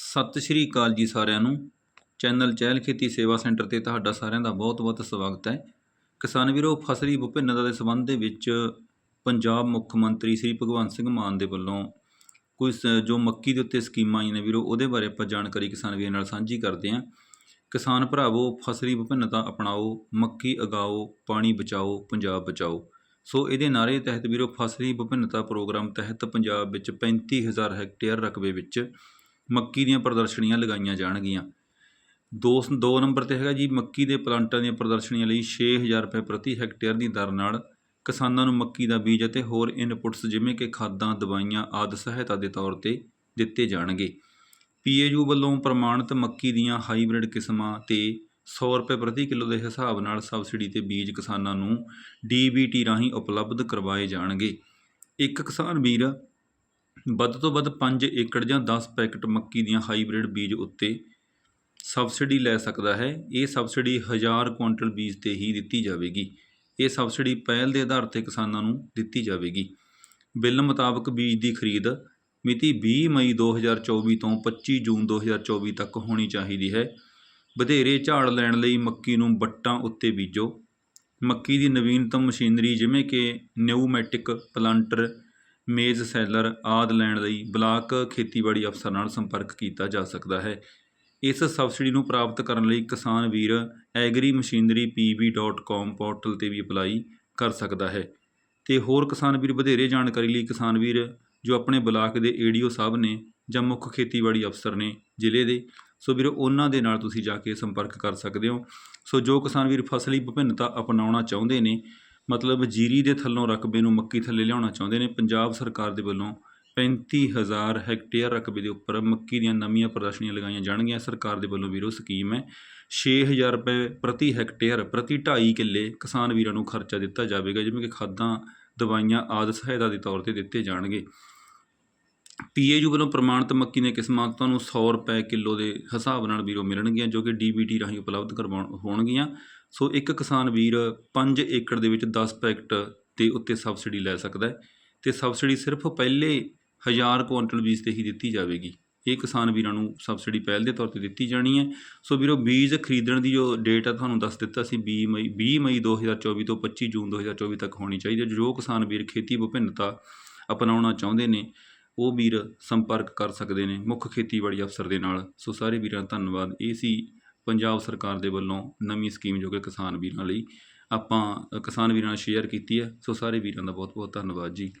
ਸਤਿ ਸ਼੍ਰੀ ਅਕਾਲ ਜੀ ਸਾਰਿਆਂ ਨੂੰ। ਚੈਨਲ ਚਹਿਲ ਖੇਤੀ ਸੇਵਾ ਸੈਂਟਰ ਤੇ ਤੁਹਾਡਾ ਸਾਰਿਆਂ ਦਾ ਬਹੁਤ-ਬਹੁਤ ਸਵਾਗਤ ਹੈ। ਕਿਸਾਨ ਵੀਰੋ, ਫਸਲੀ ਵਿਭਿੰਨਤਾ ਦੇ ਸੰਬੰਧ ਦੇ ਵਿੱਚ ਪੰਜਾਬ ਮੁੱਖ ਮੰਤਰੀ ਸ੍ਰੀ ਭਗਵੰਤ ਸਿੰਘ ਮਾਨ ਦੇ ਵੱਲੋਂ ਕੋਈ ਸ- ਜੋ ਮੱਕੀ ਦੇ ਉੱਤੇ ਸਕੀਮਾਂ ਆਈਆਂ ਨੇ ਵੀਰੋ, ਉਹਦੇ ਬਾਰੇ ਆਪਾਂ ਜਾਣਕਾਰੀ ਕਿਸਾਨ ਵੀਰਾਂ ਨਾਲ ਸਾਂਝੀ ਕਰਦੇ ਹਾਂ। ਕਿਸਾਨ ਭਰਾਵੋ, ਫਸਲੀ ਵਿਭਿੰਨਤਾ ਅਪਣਾਓ, ਮੱਕੀ ਉਗਾਓ, ਪਾਣੀ ਬਚਾਓ, ਪੰਜਾਬ ਬਚਾਓ। ਸੋ ਇਹਦੇ ਨਾਰੇ ਤਹਿਤ ਵੀਰੋ, ਫਸਲੀ ਵਿਭਿੰਨਤਾ ਪ੍ਰੋਗਰਾਮ ਤਹਿਤ ਪੰਜਾਬ ਵਿੱਚ 35000 ਹੈਕਟੇਅਰ ਰਕਬੇ ਵਿੱਚ ਮੱਕੀ ਦੀਆਂ ਪ੍ਰਦਰਸ਼ਨੀਆਂ ਲਗਾਈਆਂ ਜਾਣਗੀਆਂ। ਦੋ ਦੋ ਨੰਬਰ ਤੇ ਹੈਗਾ ਜੀ, ਮੱਕੀ ਦੇ ਪਲਾਂਟਾਂ ਦੀਆਂ ਪ੍ਰਦਰਸ਼ਨੀਆਂ ਲਈ 6000 ਰੁਪਏ ਪ੍ਰਤੀ ਹੈਕਟੇਅਰ ਦੀ ਦਰ ਨਾਲ ਕਿਸਾਨਾਂ ਨੂੰ ਮੱਕੀ ਦਾ ਬੀਜ ਅਤੇ ਹੋਰ ਇਨਪੁਟਸ ਜਿਵੇਂ ਕਿ ਖਾਦਾਂ, ਦਵਾਈਆਂ ਆਦਿ ਸਹਾਇਤਾ ਦੇ ਤੌਰ ਤੇ ਦਿੱਤੇ ਜਾਣਗੇ। ਪੀਏਯੂ ਵੱਲੋਂ ਪ੍ਰਮਾਣਿਤ ਮੱਕੀ ਦੀਆਂ ਹਾਈਬ੍ਰਿਡ ਕਿਸਮਾਂ ਤੇ 100 ਰੁਪਏ ਪ੍ਰਤੀ ਕਿਲੋ ਦੇ ਹਿਸਾਬ ਨਾਲ ਸਬਸਿਡੀ ਤੇ ਬੀਜ ਕਿਸਾਨਾਂ ਨੂੰ ਡੀਬੀਟੀ ਰਾਹੀਂ ਉਪਲਬਧ ਕਰਵਾਏ ਜਾਣਗੇ। ਇੱਕ ਕਿਸਾਨ ਵੀਰ ਵੱਧ ਤੋਂ ਵੱਧ 5 ਏਕੜ ਜਾਂ 10 ਪੈਕਟ ਮੱਕੀ ਦੀਆਂ ਹਾਈਬ੍ਰਿਡ ਬੀਜ ਉੱਤੇ ਸਬਸਿਡੀ ਲੈ ਸਕਦਾ ਹੈ। ਇਹ ਸਬਸਿਡੀ 1000 ਕੁਇੰਟਲ ਬੀਜ ਤੇ ਹੀ ਦਿੱਤੀ ਜਾਵੇਗੀ। ਇਹ ਸਬਸਿਡੀ ਪਹਿਲ ਦੇ ਆਧਾਰ ਤੇ ਕਿਸਾਨਾਂ ਨੂੰ ਦਿੱਤੀ ਜਾਵੇਗੀ। ਬਿੱਲ ਮੁਤਾਬਕ ਬੀਜ ਦੀ ਖਰੀਦ ਮਿਤੀ 20 ਮਈ 2024 ਤੋਂ 25 ਜੂਨ 2024 ਤੱਕ ਹੋਣੀ ਚਾਹੀਦੀ ਹੈ। ਵਧੇਰੇ ਝਾੜ ਲੈਣ ਲਈ ਮੱਕੀ ਨੂੰ ਵੱਟਾਂ ਉੱਤੇ ਬੀਜੋ। ਮੱਕੀ ਦੀ ਨਵੀਨਤਮ ਮਸ਼ੀਨਰੀ ਜਿਵੇਂ ਕਿ ਨਿਊਮੈਟਿਕ ਪਲਾਂਟਰ ਮੇਜ਼ ਸੈਲਰ ਆਦਿ ਲੈਣ ਲਈ ਬਲਾਕ ਖੇਤੀਬਾੜੀ ਅਫਸਰ ਨਾਲ ਸੰਪਰਕ ਕੀਤਾ ਜਾ ਸਕਦਾ ਹੈ। ਇਸ ਸਬਸਿਡੀ ਨੂੰ ਪ੍ਰਾਪਤ ਕਰਨ ਲਈ ਕਿਸਾਨ ਵੀਰ ਐਗਰੀ ਮਸ਼ੀਨਰੀ agrimachinerypb.com ਪੋਰਟਲ ਤੇ ਵੀ ਅਪਲਾਈ ਕਰ ਸਕਦਾ ਹੈ ਤੇ ਹੋਰ ਕਿਸਾਨ ਵੀਰ ਵਧੇਰੇ ਜਾਣਕਾਰੀ ਲਈ ਕਿਸਾਨ ਵੀਰ ਜੋ ਆਪਣੇ ਬਲਾਕ ਦੇ ਏਡੀਓ ਸਾਹਿਬ ਨੇ ਜਾਂ ਮੁੱਖ ਖੇਤੀਬਾੜੀ ਅਫਸਰ ਨੇ ਜ਼ਿਲ੍ਹੇ ਦੇ, ਸੋ ਵੀਰ ਉਹਨਾਂ ਦੇ ਨਾਲ ਤੁਸੀਂ ਜਾ ਕੇ ਸੰਪਰਕ ਕਰ ਸਕਦੇ ਹੋ। ਸੋ ਜੋ ਕਿਸਾਨ ਵੀਰ ਫਸਲੀ ਵਿਭਿੰਨਤਾ ਅਪਣਾਉਣਾ ਚਾਹੁੰਦੇ ਨੇ ਮਤਲਬ ਜੀਰੀ ਦੇ ਥੱਲੋਂ ਰਕਬੇ ਨੂੰ ਮੱਕੀ ਥੱਲੇ ਲਿਆਉਣਾ ਚਾਹੁੰਦੇ ਨੇ। ਪੰਜਾਬ ਸਰਕਾਰ ਦੇ ਵੱਲੋਂ 35000 ਹੈਕਟੇਅਰ ਰਕਬੇ ਦੇ ਉੱਪਰ ਮੱਕੀ ਦੀਆਂ ਨਵੀਆਂ ਪ੍ਰਦਰਸ਼ਨੀਆਂ ਲਗਾਈਆਂ ਜਾਣਗੀਆਂ। ਸਰਕਾਰ ਦੇ ਵੱਲੋਂ ਵੀਰੋ ਸਕੀਮ ਹੈ। 6000 ਰੁਪਏ ਪ੍ਰਤੀ ਹੈਕਟੇਅਰ, ਪ੍ਰਤੀ 2.5 ਕਿੱਲੇ ਕਿਸਾਨ ਵੀਰਾਂ ਨੂੰ ਖਰਚਾ ਦਿੱਤਾ ਜਾਵੇਗਾ, ਜਿਵੇਂ ਕਿ ਖਾਦਾਂ, ਦਵਾਈਆਂ ਆਦਿ ਸਹਾਇਤਾ ਦੇ ਤੌਰ ਤੇ ਦਿੱਤੇ ਜਾਣਗੇ। ਪੀਏਯੂ ਵੱਲੋਂ ਪ੍ਰਮਾਣਿਤ ਮੱਕੀ ਦੀਆਂ ਕਿਸਮਾਂ ਤੁਹਾਨੂੰ 100 ਰੁਪਏ ਕਿਲੋ ਦੇ ਹਿਸਾਬ ਨਾਲ ਵੀਰੋ ਮਿਲਣਗੀਆਂ, ਜੋ ਕਿ ਡੀਬੀਟੀ ਰਾਹੀਂ ਉਪਲਬਧ ਕਰਵਾਉਣ, ਹੋਣਗੀਆਂ। ਸੋ ਇੱਕ ਕਿਸਾਨ ਵੀਰ 5 ਏਕੜ ਦੇ ਵਿੱਚ 10 ਪੈਕਟ ਦੇ ਉੱਤੇ ਸਬਸਿਡੀ ਲੈ ਸਕਦਾ ਹੈ ਤੇ ਸਬਸਿਡੀ ਸਿਰਫ ਪਹਿਲੇ 1000 ਕੁਇੰਟਲ ਬੀਜ ਤੇ ਹੀ ਦਿੱਤੀ ਜਾਵੇਗੀ। ਇਹ ਕਿਸਾਨ ਵੀਰਾਂ ਨੂੰ ਸਬਸਿਡੀ ਪਹਿਲ ਦੇ ਤੌਰ ਤੇ ਦਿੱਤੀ ਜਾਣੀ ਹੈ। ਸੋ ਵੀਰੋ ਬੀਜ ਖਰੀਦਣ ਦੀ ਜੋ ਡੇਟ ਆ, ਤੁਹਾਨੂੰ ਦੱਸ ਦਿੱਤਾ ਸੀ 20 ਮਈ 20 ਮਈ 2024 ਤੋਂ 25 ਜੂਨ 2024 ਤੱਕ ਹੋਣੀ ਚਾਹੀਦੀ ਹੈ, ਜੋ ਕਿਸਾਨ ਵੀਰ ਖੇਤੀ ਵਿਭਿੰਨਤਾ ਅਪਣਾਉਣਾ ਚਾਹੁੰਦੇ ਨੇ। ਉਹ ਵੀਰ ਸੰਪਰਕ ਕਰ ਸਕਦੇ ਨੇ ਮੁੱਖ ਖੇਤੀਬਾੜੀ ਅਫਸਰ ਦੇ ਨਾਲ। ਸੋ ਸਾਰੇ ਵੀਰਾਂ ਦਾ ਧੰਨਵਾਦ। ਇਹ ਸੀ ਪੰਜਾਬ ਸਰਕਾਰ ਦੇ ਵੱਲੋਂ ਨਵੀਂ ਸਕੀਮ ਜੋ ਕਿ ਕਿਸਾਨ ਵੀਰਾਂ ਲਈ ਆਪਾਂ, ਕਿਸਾਨ ਵੀਰਾਂ ਨਾਲ ਸ਼ੇਅਰ ਕੀਤੀ ਹੈ। ਸੋ ਸਾਰੇ ਵੀਰਾਂ ਦਾ ਬਹੁਤ ਬਹੁਤ ਧੰਨਵਾਦ ਜੀ।